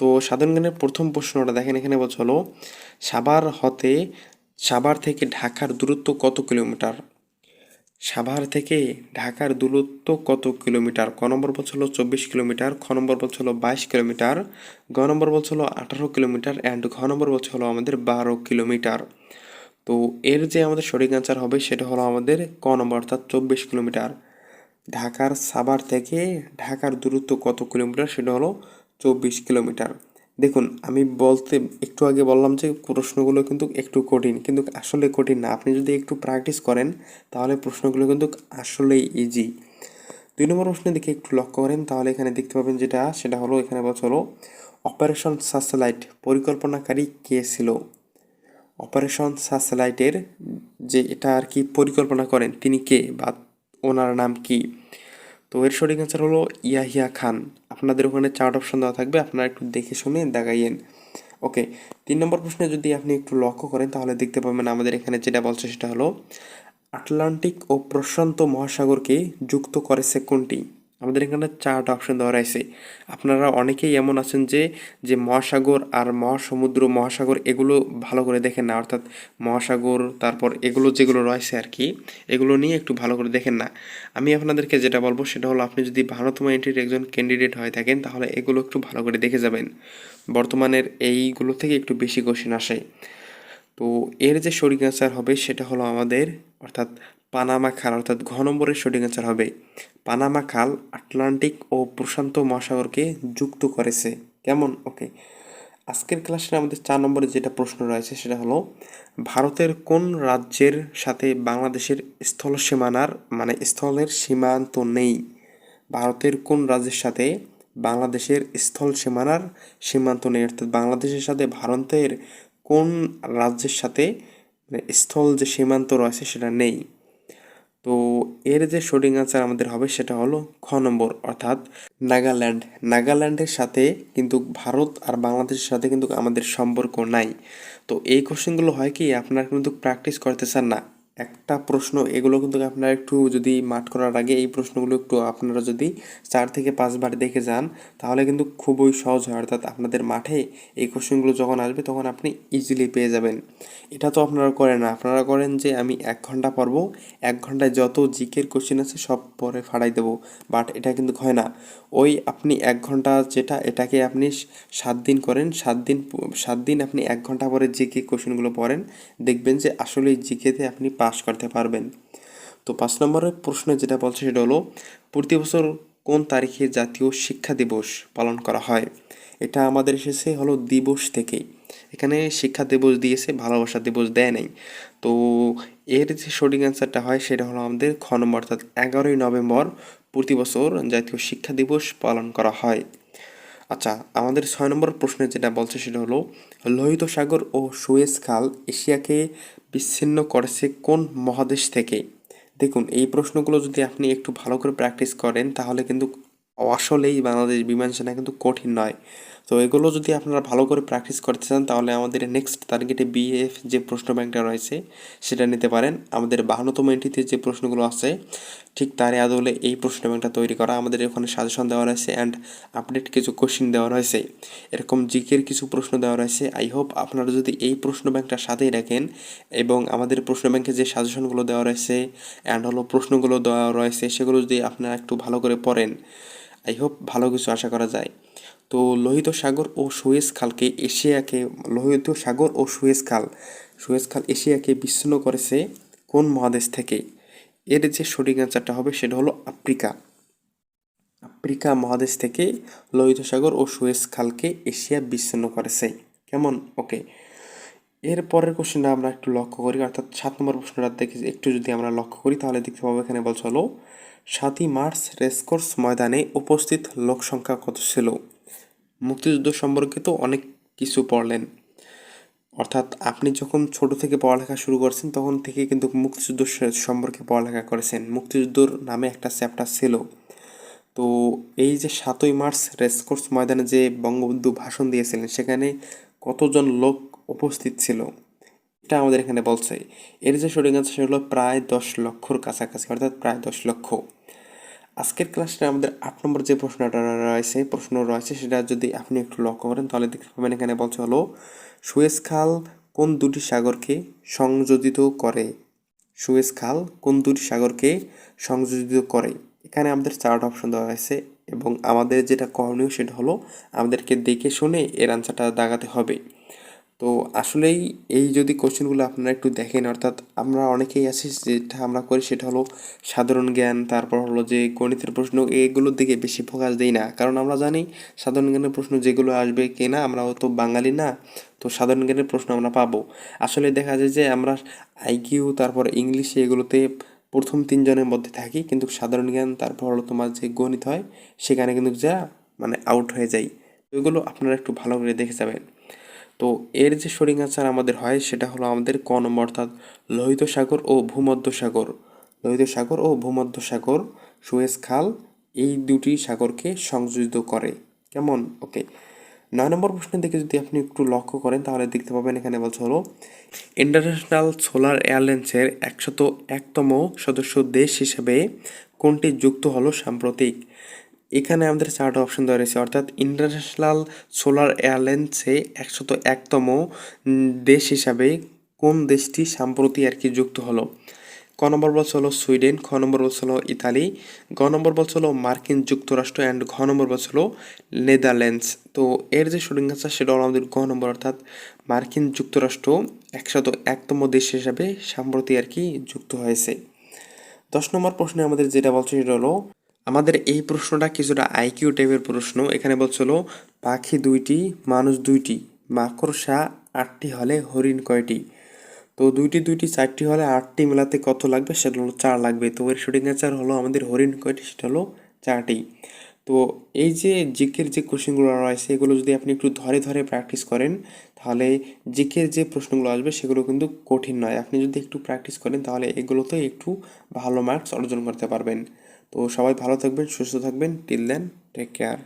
তো সাধারণ জ্ঞানের প্রথম প্রশ্নটা দেখেন এখানে বলছে হলো, সাভার হতে সাভার থেকে ঢাকার দূরত্ব কত কিলোমিটার? সাভার থেকে ঢাকার দূরত্ব কত কিলোমিটার? ক নম্বর বলছে হলো চব্বিশ কিলোমিটার, খ নম্বর বলছে হলো বাইশ কিলোমিটার, গ নম্বর বলছে হলো আঠারো কিলোমিটার অ্যান্ড ঘ নম্বর বলছে হলো আমাদের বারো কিলোমিটার। তো এর যে আমাদের সঠিক অ্যান্সার হবে সেটা হলো আমাদের ক নম্বর, অর্থাৎ চব্বিশ কিলোমিটার। ঢাকার সাভার থেকে ঢাকার দূরত্ব কত কিলোমিটার? সেটা হলো চব্বিশ কিলোমিটার। দেখুন, আমি বলতে একটু আগে বললাম যে প্রশ্নগুলো কিন্তু একটু কঠিন, কিন্তু আসলে কঠিন না। আপনি যদি একটু প্র্যাকটিস করেন, তাহলে প্রশ্নগুলো কিন্তু আসলেই ইজি দুই নম্বর প্রশ্নের দিকে একটু লক্ষ্য করেন, তাহলে এখানে দেখতে পাবেন যেটা, সেটা হলো, এখানে বলছে হলো অপারেশন স্যাটেলাইট পরিকল্পনাকারী কে ছিল? অপারেশন স্যাটেলাইটের যে এটা আর কি পরিকল্পনা করেন, তিনি কে বা ওনার নাম কি? তো এর সঠিক অ্যান্সার হলো ইয়াহিয়া খান। আপনাদের ওখানে চার্ট অপশন দেওয়া থাকবে, আপনারা একটু দেখে শুনে দেখাইয়েন। ওকে তিন নম্বর প্রশ্নে যদি আপনি একটু লক্ষ্য করেন, তাহলে দেখতে পাবেন আমাদের এখানে যেটা বলছে সেটা হলো, আটলান্টিক ও প্রশান্ত মহাসাগরকে যুক্ত করেছে কোনটি? আমাদের এখানে চারটা অপশন দেওয়া রয়েছে। আপনারা অনেকেই এমন আছেন যে যে মহাসাগর আর মহাসমুদ্র, মহাসাগর এগুলো ভালো করে দেখেন না। অর্থাৎ মহাসাগর, তারপর এগুলো যেগুলো রয়েছে আর কি, এগুলো নিয়ে একটু ভালো করে দেখেন না। আমি আপনাদেরকে যেটা বলব সেটা হলো, আপনি যদি ভারতম এন্ট্রির একজন ক্যান্ডিডেট হয়ে থাকেন, তাহলে এগুলো একটু ভালো করে দেখে যাবেন। বর্তমানের এইগুলো থেকে একটু বেশি কোশ্চেন আসে। তো এর যে সঠিক অ্যান্সার হবে সেটা হলো আমাদের, অর্থাৎ পানামা খাল অর্থাৎ ঘ নম্বরের সঠিক হবে। পানামা খাল আটলান্টিক ও প্রশান্ত মহাসাগরকে যুক্ত করেছে। কেমন? ওকে আজকের ক্লাসে আমাদের চার নম্বরে যেটা প্রশ্ন রয়েছে সেটা হলো, ভারতের কোন রাজ্যের সাথে বাংলাদেশের স্থল সীমানার মানে স্থলের সীমান্ত নেই? ভারতের কোন রাজ্যের সাথে বাংলাদেশের স্থল সীমানার সীমান্ত নেই? অর্থাৎ বাংলাদেশের সাথে ভারতের কোন রাজ্যের সাথে মানে স্থল যে সীমান্ত রয়েছে সেটা নেই। তো এর যে শুটিং আনসার আমাদের হবে সেটা হলো খ নম্বর, অর্থাৎ নাগাল্যান্ড। নাগাল্যান্ডের সাথে কিন্তু ভারত আর বাংলাদেশের সাথে কিন্তু আমাদের সম্পর্ক নাই। তো এই কোশ্চেনগুলো হয় কি, আপনারা কিন্তু প্র্যাকটিস করতে চান না। একটা প্রশ্ন, এগুলো কিন্তু আপনারা একটু যদি মাঠ করার আগে এই প্রশ্নগুলো একটু আপনারা যদি চার থেকে পাঁচবার দেখে যান, তাহলে কিন্তু খুবই সহজ হয়। অর্থাৎ আপনাদের মাঠে এই কোশ্চেনগুলো যখন আসবে, তখন আপনি ইজিলি পেয়ে যাবেন। এটা তো আপনারা করেন না। আপনারা করেন যে, আমি এক ঘণ্টা পড়ব। এক ঘন্টায় যত জিকের কোশ্চেন আছে, সব পরে ফাড়াই দেবো। বাট এটা কিন্তু হয় না। ওই আপনি এক ঘণ্টা যেটা, এটাকে আপনি সাত দিন করেন। সাত দিন সাত দিন আপনি এক ঘণ্টা পরে জিকে কোশ্চেনগুলো পড়েন। দেখবেন যে আসলে জিকেতে আপনি পাস করতে পারবেন। তো পাঁচ নম্বরের প্রশ্ন যেটা বলছে সেটা হলো, প্রতি বছর কোন তারিখে জাতীয় শিক্ষা দিবস পালন করা হয়? এটা আমাদের এসেছে হলো দিবস থেকে এখানে শিক্ষা দিবস দিয়েছে, ভালোবাসা দিবস দেয় নাই। তো এর যে সঠিক অ্যান্সারটা হয় সেটা হলো আমাদের খ নম্বর, অর্থাৎ এগারোই নভেম্বর প্রতি বছর জাতীয় শিক্ষা দিবস পালন করা হয়। আচ্ছা আমাদের ছয় নম্বর প্রশ্নে যেটা বলছে সেটা হলো, লোহিত সাগর ও সুয়েজ খাল এশিয়াকে বিচ্ছিন্ন করেছে কোন মহাদেশ থেকে? দেখুন, এই প্রশ্নগুলো যদি আপনি একটু ভালো করে প্র্যাকটিস করেন, তাহলে কিন্তু আসলেই বাংলাদেশ বিমান সেনা কিন্তু কঠিন নয়। তো এগুলো যদি আপনারা ভালো করে প্র্যাকটিস করতে চান, তাহলে আমাদের নেক্সট টার্গেটে বিএফ যে প্রশ্ন ব্যাংকটা রয়েছে, সেটা নিতে পারেন। আমাদের বাহান্নতম এন্ট্রিতে যে প্রশ্নগুলো আছে, ঠিক তারই আদলে এই প্রশ্ন ব্যাংকটা তৈরি করা। আমাদের ওখানে সাজেশন দেওয়া রয়েছে অ্যান্ড আপডেট কিছু কোশ্চিন দেওয়া রয়েছে। এরকম জিকের কিছু প্রশ্ন দেওয়া রয়েছে। আই হোপ আপনারা যদি এই প্রশ্ন ব্যাংকটা সাথেই রাখেন এবং আমাদের প্রশ্ন ব্যাংকে যে সাজেশনগুলো দেওয়া রয়েছে অ্যান্ড হলো প্রশ্নগুলো দেওয়া রয়েছে, সেগুলো যদি আপনারা একটু ভালো করে পড়েন আই হোপ ভালো কিছু আশা করা যায়। তো লোহিত সাগর ও সুয়েজ খালকে এশিয়াকে, লোহিত সাগর ও সুয়েজ খাল সুয়েজ খাল এশিয়াকে বিচ্ছিন্ন করেছে কোন মহাদেশ থেকে? এর যে সঠিক অ্যান্সারটা হবে সেটা হলো আফ্রিকা। আফ্রিকা মহাদেশ থেকে লোহিত সাগর ও সুয়েজ খালকে এশিয়া বিচ্ছিন্ন করেছে। কেমন? ওকে। এর পরের কোশ্চেনটা আমরা একটু লক্ষ্য করি, অর্থাৎ সাত নম্বর প্রশ্নটা দেখে একটু যদি আমরা লক্ষ্য করি, তাহলে দেখতে পাবো এখানে বলছে হলো, সাতই মার্চ রেসকোর্স ময়দানে উপস্থিত লোক সংখ্যা কত ছিল? মুক্তিযুদ্ধ সম্পর্কে তো অনেক কিছু পড়লেন। অর্থাৎ আপনি যখন ছোট থেকে পড়ালেখা শুরু করছেন, তখন থেকে কিন্তু মুক্তিযুদ্ধ সম্পর্কে পড়ালেখা করেছেন। মুক্তিযুদ্ধর নামে একটা চ্যাপ্টার ছিল। তো এই যে সাতই মার্চ রেসকোর্স ময়দানে যে বঙ্গবন্ধু ভাষণ দিয়েছিলেন, সেখানে কতজন লোক উপস্থিত ছিল, এটা আমাদের এখানে বলছে। এর যে সঠিক আনসার হলো প্রায় দশ লক্ষর কাছাকাছি, অর্থাৎ প্রায় দশ লক্ষ। আজকের ক্লাসে আমাদের আট নম্বর যে প্রশ্নটা রয়েছে, প্রশ্ন রয়েছে, সেটা যদি আপনি একটু লক্ষ্য করেন, তাহলে দেখতে পাবেন এখানে বলছে হলো, সুয়েজ খাল কোন দুটি সাগরকে সংযোজিত করে? সুয়েজ খাল কোন দুটি সাগরকে সংযোজিত করে? এখানে আমাদের চারটা অপশন দেওয়া হয়েছে এবং আমাদের যেটা করণীয় সেটা হলো, আমাদেরকে দেখে শুনে এর আনসারটা দাগাতে হবে। তো আসলেই এই যদি কোশ্চেনগুলো আপনারা একটু দেখেন, অর্থাৎ আমরা অনেকেই আছি যেটা আমরা করি সেটা হলো সাধারণ জ্ঞান, তারপর হলো যে গণিতের প্রশ্ন, এগুলোর দিকে বেশি ফোকাস দিই না। কারণ আমরা জানি সাধারণ জ্ঞানের প্রশ্ন যেগুলো আসবে কি না, আমরা তো বাঙালি না, তো সাধারণ জ্ঞানের প্রশ্ন আমরা পাবো। আসলে দেখা যায় যে আমরা আইকিউ তারপর ইংলিশে এগুলোতে প্রথম তিনজনের মধ্যে থাকি, কিন্তু সাধারণ জ্ঞান, তারপর হলো তোমার যে গণিত হয়, সেখানে কিন্তু যা মানে আউট হয়ে যাই ওইগুলো আপনারা একটু ভালো করে দেখে যাবেন। তো এর যে আনসার আমাদের হয়, সেটা হলো আমাদের ক নম্বর অর্থাৎ লোহিত সাগর ও ভূমধ্য সাগর। লোহিত সাগর ও ভূমধ্য সাগর, সুয়েজ খাল, এই দুটি সাগরকে সংযোজিত করে। কেমন? ওকে নয় নম্বর প্রশ্নের দিকে যদি আপনি একটু লক্ষ্য করেন, তাহলে দেখতে পাবেন এখানে বলছে হলো, ইন্টারন্যাশনাল সোলার এয়ারলাইন্সের একশত একতম সদস্য দেশ হিসেবে কোনটি যুক্ত হলো সাম্প্রতিক এখানে আমাদের চারটা অপশন দেওয়া রয়েছে। অর্থাৎ ইন্টারন্যাশনাল সোলার এয়ারলাইন্সে একশত একতম দেশ হিসাবে কোন দেশটি সাম্প্রতি আর কি যুক্ত হলো? ক নম্বর বলছে হলো সুইডেন, খ নম্বর বলছে হলো ইতালি, গ নম্বর বলছে হলো মার্কিন যুক্তরাষ্ট্র অ্যান্ড ঘ নম্বর বলছে হলো নেদারল্যান্ডস। তো এর যে সঠিক আনসার সেটা হলো আমাদের গ নম্বর, অর্থাৎ মার্কিন যুক্তরাষ্ট্র একশত একতম দেশ হিসাবে সাম্প্রতি আর কি যুক্ত হয়েছে। দশ নম্বর প্রশ্নে আমাদের যেটা বলছে সেটা হলো আমাদের এই প্রশ্নটা কিছুটা আইকিউ টাইপের প্রশ্ন। এখানে বলছিল, পাখি দুইটি, মানুষ দুইটি, মাকড়সা আটটি হলে হরিণ কয়টি? তো দুইটি দুইটি চারটি হলে আটটি মেলাতে কত লাগবে? সেটা হলো চার লাগবে। তো এর সঠিক অ্যান্সার হলো আমাদের হরিণ কয়টি, সেটা হলো চারটি। তো এই যে জিকের যে কোশ্চেনগুলো রয়েছে, এগুলো যদি আপনি একটু ধরে ধরে প্র্যাকটিস করেন, তাহলে জিকের যে প্রশ্নগুলো আসবে, সেগুলো কিন্তু কঠিন নয়। আপনি যদি একটু প্র্যাকটিস করেন, তাহলে এগুলোতে একটু ভালো মার্কস অর্জন করতে পারবেন। তো সবাই ভালো থাকবেন সুস্থ থাকবেন। Till then take care